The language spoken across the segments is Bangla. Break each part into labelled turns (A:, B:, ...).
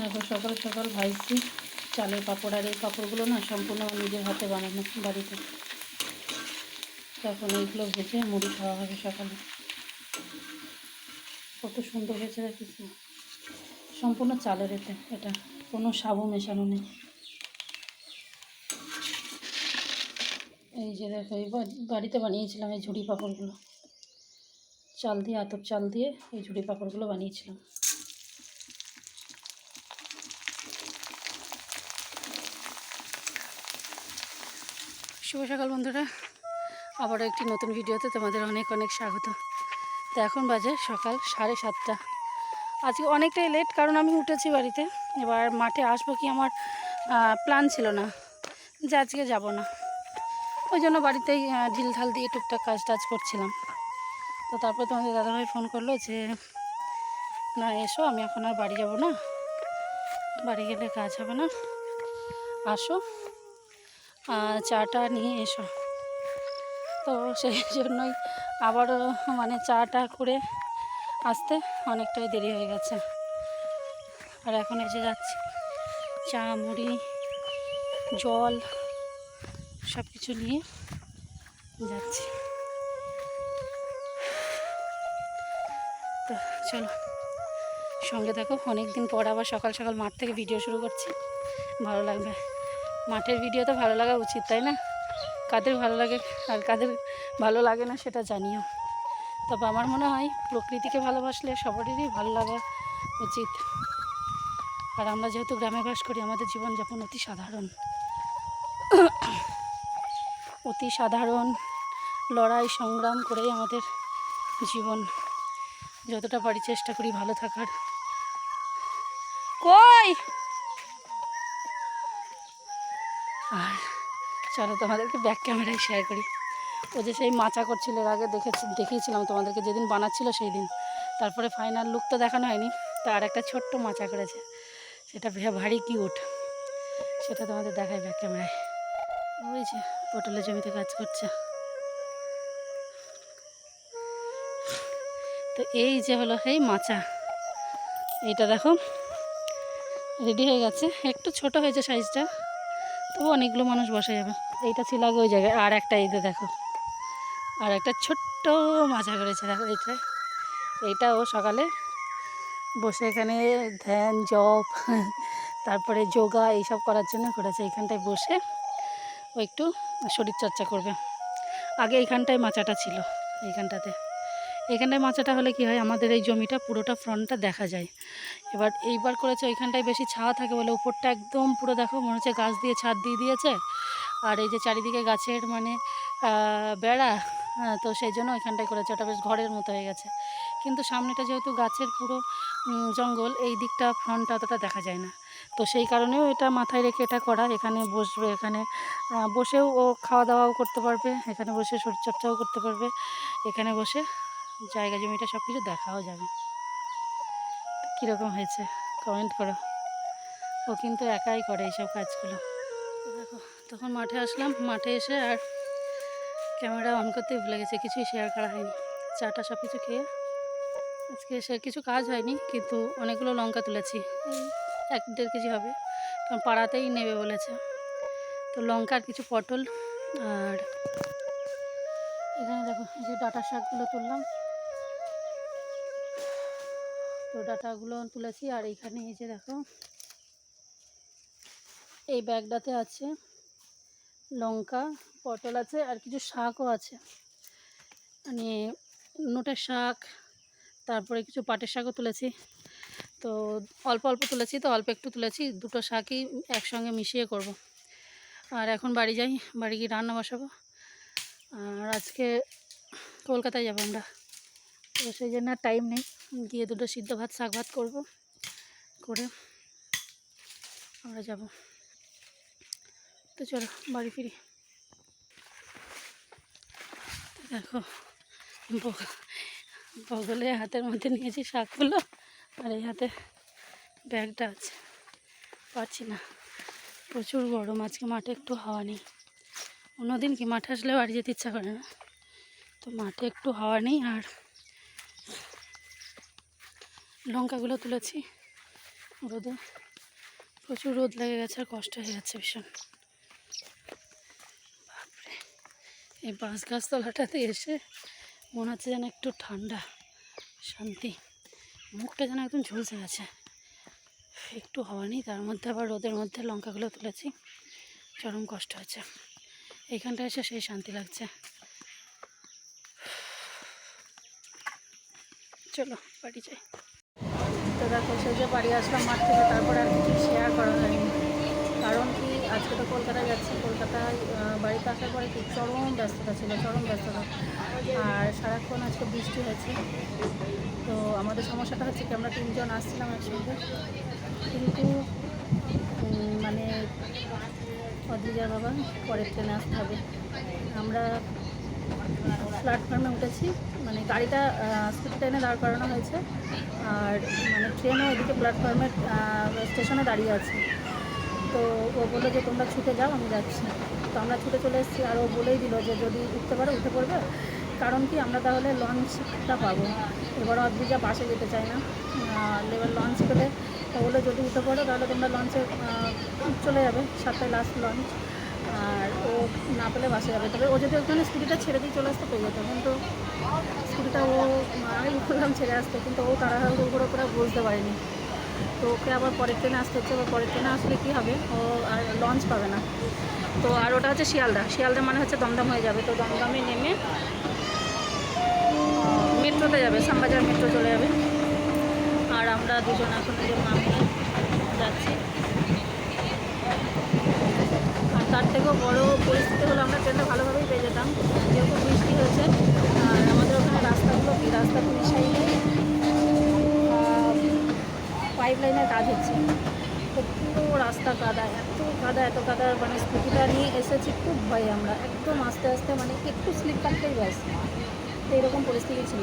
A: দেখো সকাল সকাল ভাইছি চালের পাঁপড় আর এই পাঁপড়গুলো না সম্পূর্ণ নিজের হাতে বানানো বাড়িতে। তখন এইগুলো ভেজে মুড়ি খাওয়া হবে সকালে। কত সুন্দর হয়েছে দেখিস সম্পূর্ণ চালের এতে, এটা কোনো সাবু মেশানো নেই। এই যে দেখো, এই বাড়িতে বানিয়েছিলাম এই ঝুড়ি পাপড়গুলো। চাল দিয়ে, আতপ চাল দিয়ে এই ঝুড়ি পাপড়গুলো বানিয়েছিলাম। শুভ সকাল বন্ধুরা। আবারও একটি নতুন ভিডিওতে তোমাদের অনেক অনেক স্বাগত। তো এখন বাজে সকাল সাড়ে সাতটা। আজকে অনেকটাই লেট কারণ আমি উঠেছি বাড়িতে। এবার মাঠে আসব কি আমার প্ল্যান ছিল না যে আজকে যাব না। ওই জন্য বাড়িতেই আহ, ঢিল ঢাল দিয়ে টুকটাক কাজ টাজ করছিলাম। তো তারপর তোমাদের দাদাভাই ফোন করল যে না এসো আমি এখন আর বাড়ি যাব না। বাড়ি গেলে কাজ হবে না। আসো। চাটা নিয়ে এসো। তো সেই জন্যই আবারও মানে চাটা করে আসতে অনেকটাই দেরি হয়ে গেছে। আর এখন এসে যাচ্ছি। চা, মুড়ি, জল সব কিছু নিয়ে যাচ্ছি। তো চলো, সঙ্গে থাকো। অনেক দিন পর আবার সকাল সকাল মাঠ থেকে ভিডিও শুরু করছি। ভালো লাগবে। মাঠের ভিডিও তো ভালো লাগা উচিত, তাই না? কাদের ভালো লাগে আর কাদের ভালো লাগে না সেটা জানিও। তবে আমার মনে হয় প্রকৃতিকে ভালোবাসলে সবারই ভালো লাগা উচিত। আর আমরা যেহেতু গ্রামে বাস করি, আমাদের জীবনযাপন অতি সাধারণ। অতি সাধারণ লড়াই, সংগ্রাম করেই আমাদের জীবন। যতটা পারি চেষ্টা করি ভালো থাকার। কই? আর চলো তোমাদেরকে ব্যাক ক্যামেরায় শেয়ার করি। ও যে সেই মাচা করছিল, এর আগে দেখেছি, দেখিয়েছিলাম তোমাদেরকে যেদিন বানাচ্ছিল সেই দিন তারপরে ফাইনাল লুক তো দেখানো হয়নি, তার একটা ছোট্ট মাচা করেছে। সেটা ভারী কিউট সেটা তোমাদের দেখায় ব্যাক ক্যামেরায় যে পটলের জমিতে কাজ করছে। তো এই যে হলো সেই মাচা। এইটা দেখো রেডি হয়ে গেছে। একটু ছোট হয়েছে সাইজটা তবু অনেকগুলো মানুষ বসে যাবে। এইটা ছিল আগে ওই জায়গায়। আর একটা এই দেখো। আর একটা ছোট্ট মাচা করেছে দেখো এইটা এইটা ও সকালে বসে এখানে ধ্যান, জপ, তারপরে যোগা এইসব করার জন্য করেছে। এইখানটায় বসে ও একটু শরীরচর্চা করবে। আগে এইখানটায় মাচাটা ছিল, এইখানটাতে। এইখানটায় মাচাটা হলে কি হয়? আমাদের এই জমিটা পুরোটা ফ্রন্টটা দেখা যায়। এবার এইবার করেছে ওইখানটায় বেশি ছাওয়া থাকে বলে উপরটা একদম পুরো দেখো মনে হচ্ছে গাছ দিয়ে ছাদ দিয়ে দিয়েছে। আর এই যে চারিদিকে গাছের মানে বেড়া তো সেই জন্য ওইখানটায় করেছে। ওটা বেশ ঘরের মতো হয়ে গেছে। কিন্তু সামনেটা যেহেতু গাছের পুরো জঙ্গল, এই দিকটা ফ্রন্টটা অতটা দেখা যায় না। তো সেই কারণেও এটা মাথায় রেখে এটা করা। এখানে বসবে, এখানে বসেও ও খাওয়া দাওয়াও করতে পারবে। এখানে বসে শরীরচর্চাও করতে পারবে। এখানে বসে জায়গা, জমিটা সব কিছু দেখাও যাবে। কীরকম হয়েছে? কমেন্ট করো। ও কিন্তু একাই করে এইসব কাজগুলো। দেখো, তখন মাঠে আসলাম। মাঠে এসে আর ক্যামেরা অন করতে ভুলে গেছে, কিছুই শেয়ার করা হয়নি। চাটা সব কিছু খেয়ে আজকে সে কিছু কাজ হয়নি, কিন্তু অনেকগুলো লঙ্কা তুলেছি। এক দেড় কেজি হবে, কারণ পাড়াতেই নেবে বলেছে। তো লঙ্কার কিছু পটল, আর এখানে দেখো, এই যে ডাটা শাকগুলো তুললাম। ডাটাগুলো তুলেছি, আর এইখানে এই যে দেখো, এই ব্যাগটাতে আছে লঙ্কা, পটল আছে, আর কিছু শাকও আছে। মানে নোটের শাক, তারপরে কিছু পাটের শাকও তুলেছি। তো অল্প অল্প তুলেছি, তো অল্প একটু তুলেছি, দুটো শাকই একসঙ্গে মিশিয়ে করব। আর এখন বাড়ি যাই, বাড়ি গিয়ে রান্না বসাবো। আর আজকে কলকাতায় যাব আমরা। সেই জন্য টাইম নেই। গিয়ে দুটো সিদ্ধ ভাত, শাক ভাত করব। করে আমরা যাব। তো চলো, বাড়ি ফিরি। দেখো, বগ- বগলে হাতের মধ্যে নিয়েছি শাকগুলো, আর এই হাতে ব্যাগটা আছে। পাচ্ছি না। প্রচুর গরম, আজকে মাঠে একটু হাওয়া নেই। অন্যদিন কি মাঠে আসলে বাড়ি যেতে ইচ্ছা করে না। তো মাঠে একটু হাওয়া নেই আর লঙ্কাগুলো তুলেছি। রোদে প্রচুর রোদ লেগে গেছে আর কষ্ট হয়ে গেছে ভীষণ। বাপরে, এই বাঁশ গাছতলাটাতে এসে মনে হচ্ছে যেন একটু ঠান্ডা, শান্তি। মুখটা যেন একদম ঝলসে গেছে। একটু হওয়া নেই, তার মধ্যে আবার রোদের মধ্যে লঙ্কাগুলো তুলেছি। চরম কষ্ট হচ্ছে এইখানটা এসে সেই শান্তি লাগছে। চলো, বাড়ি যাই। তো দেখো যে বাড়ি আসলাম মাঠ থেকে, তারপরে আর কিছু শেয়ার করা হয়নি। কারণ কি, আজকে তো কলকাতায় যাচ্ছি, কলকাতায় বাড়িতে আসার পরে কি চরম ব্যস্ততা ছিল, চরম ব্যস্ততা। আর সারাক্ষণ আজকে বৃষ্টি হয়েছে। তো আমাদের সমস্যাটা হচ্ছে কি, আমরা তিনজন আসছিলাম একসঙ্গে। কিন্তু মানে অদ্রিজার বাবা, পরের ট্রেনে আসতে হবে। আমরা প্ল্যাটফর্মে উঠেছি। মানে গাড়িটা স্কুটি ট্রেনে দাঁড় করানো হয়েছে। আর মানে ট্রেনও এদিকে প্ল্যাটফর্মের স্টেশনে দাঁড়িয়ে আছে। তো ও বলল যে, তোমরা ছুটে যাও, আমি যাচ্ছি। তো আমরা ছুটে চলে এসেছি। আর ও বলেই দিল যে, যদি উঠতে পারো, উঠে পড়বে। কারণ কি, আমরা তাহলে লঞ্চটা পাবো। এবার অদ্রিজা বাসে যেতে চাই না। এবার লঞ্চ পেলে ও বলল, যদি উঠে পড়ো, তাহলে তোমরা লঞ্চে চলে যাবে, সাতটায় লাস্ট লঞ্চ। আর ও না পেলে বাসে যাবে। তবে ও যদি ওখানে স্কুটিটা ছেড়ে দিয়ে চলে আসতে, পেয়ে যেত। কিন্তু স্কুটিটা ও আমি বললাম ছেড়ে আসতে। কিন্তু ও তাড়াহুড়ো করে করে বুঝতে পারেনি। তো ওকে আবার পরের ট্রেনে আসতে হচ্ছে। আবার পরের ট্রেনে আসলে কী হবে? ও আর লঞ্চ পাবে না। তো আর ওটা হচ্ছে শিয়ালদা। শিয়ালদা মানে হচ্ছে দমদম হয়ে যাবে। তো দমদমে নেমে মেট্রোতে যাবে। শ্যামবাজার মেট্রো চলে যাবে। আর আমরা দুজন এখন যে মামি যাচ্ছি। তার থেকেও বড় পরিস্থিতি হলো আমরা ট্রেনটা ভালোভাবেই পেয়ে যেতাম, যেহেতু বৃষ্টি হয়েছে। আর আমাদের ওখানে রাস্তাগুলো কি? রাস্তা সাইডে পাইপ লাইনের কাজ হচ্ছে। তো পুরো রাস্তা কাদা এত কাদা এত কাদা মানে স্কুটিটা নিয়ে এসেছি, খুব ভয়ে আমরা। একদম আস্তে আস্তে মানে একটু স্লিপ কাটতেই ব্যাস। তো এরকম পরিস্থিতি ছিল।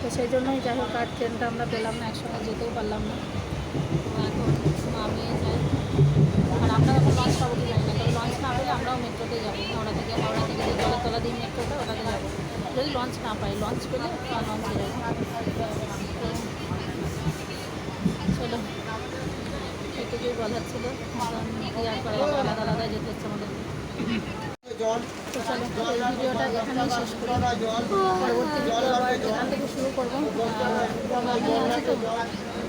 A: তো সেই জন্যই যাই হোক, আর ট্রেনটা আমরা পেলাম না, একসঙ্গে যেতেও পারলাম না। এখন আমি যাই। আর আমরা এখন লঞ্চ পাবো কি জানি না তবে লঞ্চ না পেলে আমরাও মেট্রোতে যাব। হাওড়া থেকে হাওড়া থেকে যে জলের তলা দিয়ে মেট্রোটা, ওটাতে যাব। যদি লঞ্চ না পাই লঞ্চ পেলে লঞ্চে যাব। চলো, এটুকুই বলার ছিল। আর করা আলাদা আলাদা যেতে হচ্ছে আমাদের। তো ভিডিওটা এখানেই শেষ করি। পরবর্তী ভিডিও আবার থেকে শুরু করব।